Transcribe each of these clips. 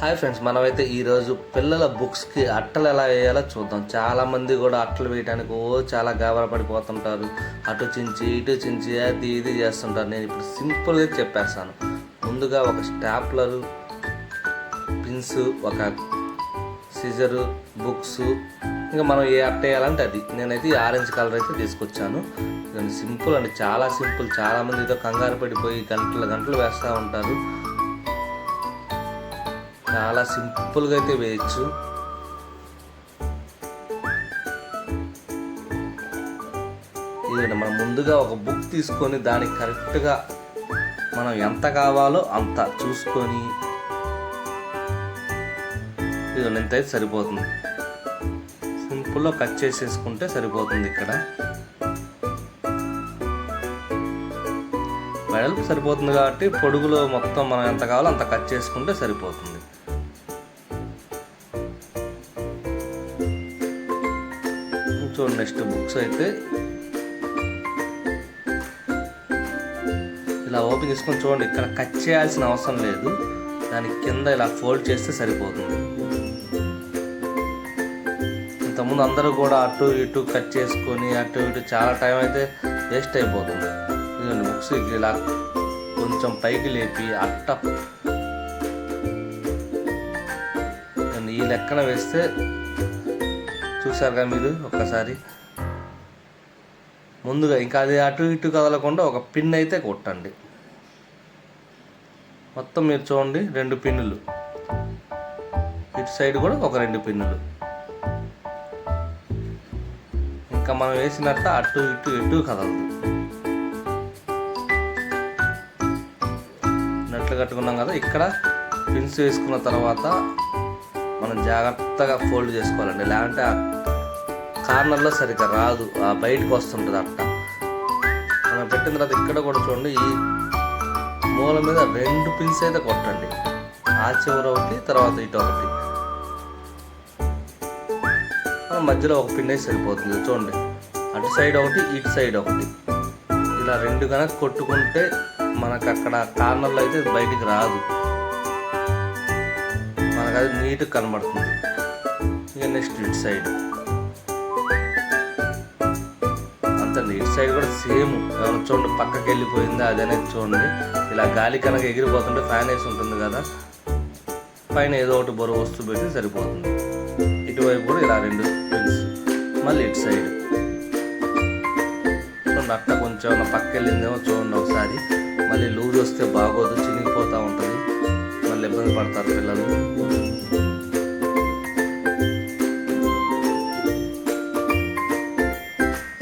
Hi friends మనమైతే ఈరోజు పిల్లల బుక్స్కి అట్టలు ఎలా వేయాలో చూద్దాం. చాలామంది కూడా అట్టలు వేయడానికి ఓ చాలా గాబరా పడిపోతుంటారు. అటు చించి ఇటు చించి అది ఇది చేస్తుంటారు. నేను ఇప్పుడు సింపుల్గా చెప్పేస్తాను. ముందుగా ఒక స్టాప్లరు పిన్స్ ఒక సిజరు బుక్స్ ఇంకా మనం ఏ అట్ట వేయాలంటే అది. నేనైతే ఆరెంజ్ కలర్ అయితే తీసుకొచ్చాను. సింపుల్ అండి. చాలా సింపుల్ చాలామంది ఏదో కంగారు పడిపోయి గంటలు గంటలు వేస్తూ ఉంటారు. చాలా సింపుల్గా అయితే వేయచ్చు. ఇదండి మనం ముందుగా ఒక బుక్ తీసుకొని దానికి కరెక్ట్గా మనం ఎంత కావాలో అంత చూసుకొని ఇది ఎంత అయితే సరిపోతుంది. సింపుల్లో కట్ చేసేసుకుంటే సరిపోతుంది ఇక్కడ. వెడల్పు సరిపోతుంది కాబట్టి పొడుగులో మొత్తం మనం ఎంత కావాలో అంత కట్ చేసుకుంటే సరిపోతుంది. చూడండి నెక్స్ట్ బుక్స్ అయితే. ఇలా ఓపెన్ చేసుకొని చూడండి ఇక్కడ కట్ చేయాల్సిన అవసరం లేదు. దాని కింద ఇలా ఫోల్డ్ చేస్తే సరిపోతుంది. ఇంతకుముందు అందరూ కూడా అటు ఇటు కట్ చేసుకొని అటు ఇటు చాలా టైం అయితే వేస్ట్ అయిపోతుంది. ఇదిగోండి బుక్స్ ఇలా కొంచెం పైకి లేపి అట్ట ఈ లెక్కన వేస్తే చూసారుగా మీరు ఒక్కసారి? ముందుగా ఇంకా అది అటు ఇటు కదలకుండా ఒక పిన్ అయితే కొట్టండి. మొత్తం మీరు చూడండి రెండు పిన్నులు. ఇటు సైడ్ కూడా ఒక రెండు పిన్నులు. ఇంకా మనం వేసినట్ట అటు ఇటు ఇటు కదలదు. నట్లు కట్టుకున్నాం కదా ఇక్కడ పిన్స్ వేసుకున్న తర్వాత మనం జాగ్రత్తగా ఫోల్డ్ చేసుకోవాలండి. లేదంటే ఆ కార్నర్లో సరిగ్గా రాదు. ఆ బయటకు వస్తుంటుంది అట్ట. మనం పెట్టిన తర్వాత ఇక్కడ కూడా చూడండి ఈ మూల మీద రెండు పిన్స్ అయితే కొట్టండి. ఆ చివర ఒకటి తర్వాత ఇటు ఒకటి. మధ్యలో ఒక పిన్ అయితే సరిపోతుంది. చూడండి. అటు సైడ్ ఒకటి ఇటు సైడ్ ఒకటి. ఇలా రెండు కనుక కొట్టుకుంటే మనకు అక్కడ కార్నర్లో అయితే బయటికి రాదు. అది నీట్గా కనబడుతుంది. ఇక నెక్స్ట్ ఇటు సైడ్ అంత ఇటు సైడ్ కూడా సేమ్ ఏమైనా చూడండి పక్కకి వెళ్ళిపోయింది అది అనేది చూడండి. ఇలా గాలి కనుక ఎగిరిపోతుంటే ఫ్యాన్ వేసి ఉంటుంది కదా. పైన ఏదో ఒకటి బరువు వస్తువు పెట్టి సరిపోతుంది. ఇటువైపు కూడా ఇలా రెండు పిన్స్ మళ్ళీ ఇటు సైడ్ చూడండి అట్ట కొంచెం పక్క వెళ్ళిందేమో చూడండి ఒకసారి. మళ్ళీ లూజ్ వస్తే బాగోదు చినిగిపోతూ ఉంటుంది. మళ్ళీ ఇబ్బంది పడతారు పిల్లలు.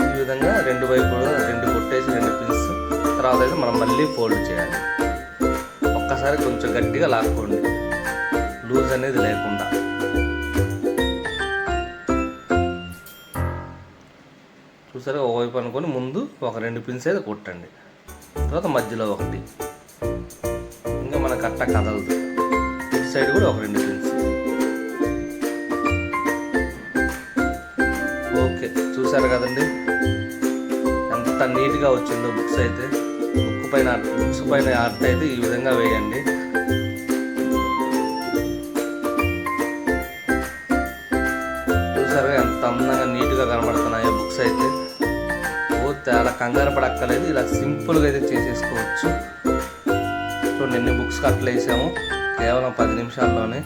ఈ విధంగా రెండు వైపులు రెండు కొట్టేసి రెండు పిన్స్ తర్వాత అయితే మనం మళ్ళీ ఫోల్డ్ చేయాలి. ఒక్కసారి కొంచెం గట్టిగా లాక్కోండి. లూజ్ అనేది లేకుండా. చూసారా ఒకవైపు అనుకొని ముందు ఒక రెండు పిన్స్ అయితే కొట్టండి. తర్వాత మధ్యలో ఒకటి. ఇంకా మన కట్ట కదలదు. సైడ్ కూడా ఒక రెండు పిన్స్ ఓకే చూసారు కదండి? ఎంత నీట్గా వచ్చిందో బుక్స్ అయితే. బుక్ పైన బుక్స్ పైన ఆర్ట్ అయితే ఈ విధంగా వేయండి. చూసారుగా ఎంత అందంగా నీట్గా కనబడుతున్నాయో బుక్స్ అయితే. పోతే చాలా కంగారు పడక్కలేదు ఇలా సింపుల్గా అయితే చేసేసుకోవచ్చు. సో నిన్న బుక్స్ అట్లా వేసాము. కేవలం పది నిమిషాల్లోనే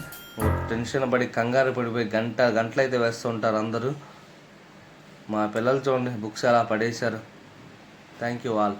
టెన్షన్ పడి కంగారు పడిపోయి గంట గంటలు అయితే వేస్తుంటారు అందరూ. మా పిల్లలు చూడండి బుక్స్ అలా పడేశారు. Thank you all